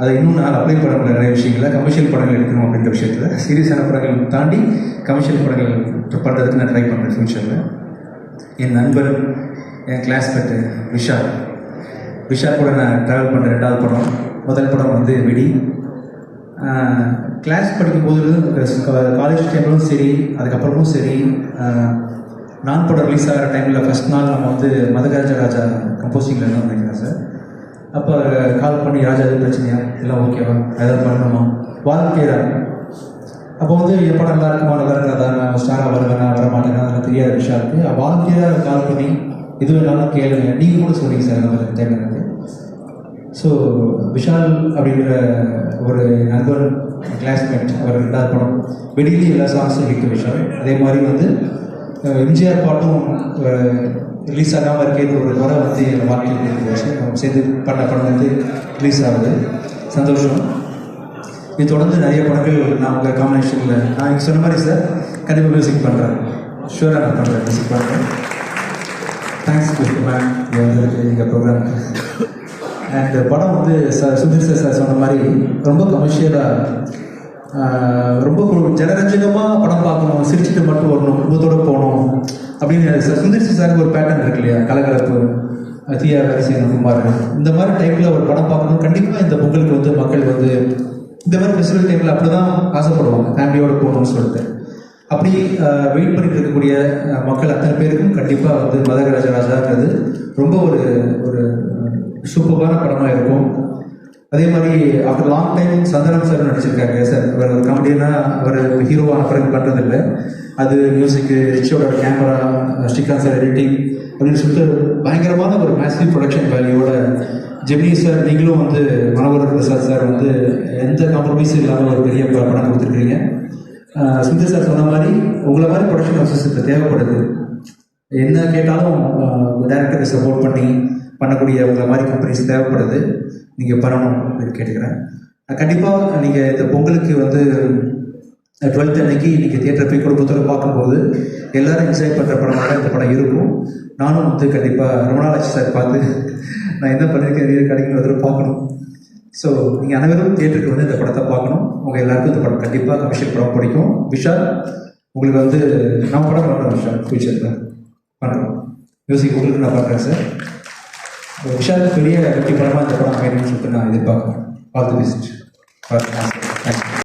அதை இன்னும் நான் அப்ளை பண்ணக்கூடிய நிறைய விஷயங்கள கமர்ஷியல் படங்கள் எடுக்கணும் அப்படின்ற விஷயத்தில் சீரியஸான படங்கள் தாண்டி கமர்ஷியல் படங்கள் பண்ணுறதுக்கு நான் ட்ரை பண்ணுறேன் ஃப்யூச்சரில் என் நண்பர் என் கிளாஸ்மேட்டு விஷால் விஷால் கூட நான் ட்ராவல் பண்ணுற ரெண்டாவது படம். முதல் படம் வந்து விடி. கிளாஸ் படிக்கும்போது காலேஜ் டைம்லும் சரி அதுக்கப்புறமும் சரி நான் படம் ரிலீஸ் ஆகிற டைமில் ஃபஸ்ட் நாள் நம்ம வந்து மதகராஜ ராஜா கம்போசிங்கில் என்ன நினைக்கிறேன் சார் அப்போ கால் பண்ணி ராஜா எது பிரச்சனையா? எல்லாம் ஓகேவா ஏதாவது பண்ணணுமா? வாழ்க்கையா அப்போ வந்து என் படம் நல்லா இருக்குமா? நல்லா இருக்கிறதா நான் ஸ்டாராக வருவேனா? வர மாட்டேனா அதெல்லாம் தெரியாத விஷயம் இருக்குது வாழ்க்கையாக கால் பண்ணி இது வேணாலும் கேளுங்க. நீங்கள் கூட சொன்னீங்க சார் நம்ம மாதிரி ஸோ விஷால் அப்படிங்கிற ஒரு நண்பர் கிளாஸ்மேட் அவர் ரெண்டாவது படம். வெளியிலேயே எல்லா சாங்ஸும் ஹிட் விஷயம் அதே மாதிரி வந்து எம்ஜிஆர் பாட்டும் ரிலீஸ் ஆகாமல் இருக்கிறது ஒரு குறை வந்து என் வாழ்க்கையில் இருக்கு நம்ம சேர்ந்து பண்ண படம் வந்து ரிலீஸ் ஆகுது. சந்தோஷம். இது தொடர்ந்து நிறைய படங்கள் நான் உங்கள் காம்பினேஷனில் நான் இங்கே சொன்ன மாதிரி சார் கண்டிப்பாக மியூசிக் பண்ணுறேன் ஷூராக நான் பண்ணுறேன் மியூசிக் பண்ணுறேன் தேங்க்ஸ் கிருஷ்ண மேம் இங்கே எங்கள் ப்ரோக்ராமுக்கு அண்ட் படம் வந்து சார் சுதீர் சார் சார் சொன்ன மாதிரி ரொம்ப கமர்ஷியலாக ரொம்ப ஜனரஞ்சகமாக படம் பார்க்கணும் சிரிச்சுட்டு மட்டும் வரணும் குடும்பத்தோடு போகணும் அப்படின்னு சார் சாருக்கு ஒரு பேட்டர்ன் இருக்கு இல்லையா? கலகலப்பு தீயா வரிசையன் குமார். இந்த மாதிரி டைப்பில் ஒரு படம் பார்க்கணும். கண்டிப்பாக இந்த பொங்கலுக்கு வந்து மக்கள் வந்து இந்த மாதிரி ஃபெஸ்டிவல் டைமில் அப்படி தான் ஆசைப்படுவாங்க. ஃபேமிலியோடு போகணும்னு சொல்லிட்டு. அப்படி வெயிட் பண்ணிட்டு இருக்கக்கூடிய மக்கள் அத்தனை பேருக்கும் கண்டிப்பாக வந்து மதகராஜ ராஜாங்கிறது ரொம்ப ஒரு ஒரு சூப்பரான அதே மாதிரி after long time Santhanam sir நடிச்சிருக்காங்க சார் அவர் ஒரு காமெடியனா அவர் ஹீரோவான பிறகு பண்ணுறதில்ல அது மியூசிக்கு ரிச்சோட கேமரா ஸ்ரீகாந்த் சார் எடிட்டிங் அப்படின்னு சொல்லிட்டு பயங்கரமான ஒரு மேசிவ் ப்ரொடக்ஷன் வேல்யூவோட ஜெமினி சார் நீங்களும் வந்து மனோகர் பிரசாத் சார் வந்து எந்த காம்ப்ரமைஸும் இல்லாமல் ஒரு பெரிய படம் கொடுத்துருக்கீங்க சுந்தர் சார் சொன்ன மாதிரி உங்களை மாதிரி ப்ரொடக்ஷன் ஹவுசஸ் இப்போ தேவைப்படுது. என்ன கேட்டாலும் டேரக்டரை சப்போர்ட் பண்ணி பண்ணக்கூடிய உங்களை மாதிரி கம்பெனிஸ் தேவைப்படுது. நீங்கள் பண்ணணும் அப்படின்னு கேட்டுக்கிறேன். கண்டிப்பாக நீங்கள் இந்த பொங்கலுக்கு வந்து டுவெல்த் அன்னைக்கு இன்றைக்கி தியேட்டர் போய் குடும்பத்தோடு பார்க்கும்போது எல்லோரும் என்ஜாய் பண்ணுற படமாக இந்த படம் இருக்கும். நானும் வந்து கண்டிப்பாக ரொம்ப நாள் ஆச்சு சார் பார்த்து. நான் என்ன பண்ணியிருக்கேன் வீடு பார்க்கணும். ஸோ நீங்கள் அனைவரும் தியேட்டருக்கு வந்து இந்த படத்தை பார்க்கணும். உங்கள் எல்லாருக்கும் இந்த படம் கண்டிப்பாக கமர்ஷியல் படம் பிடிக்கும். விஷால் உங்களுக்கு வந்து நான் படம் பண்ணுறேன் விஷால் ஃபியூச்சரில் பண்ணுறோம் மியூசிக் உங்களுக்கு நான் பண்ணுறேன் சார். விஷாலுக்கு பெரிய வெற்றி படமாக இந்த படம் அமையணும்னு சொல்லிட்டு நான் எதிர்பார்க்குறேன் ஆல் தி பெஸ்ட் தேங்க்யூ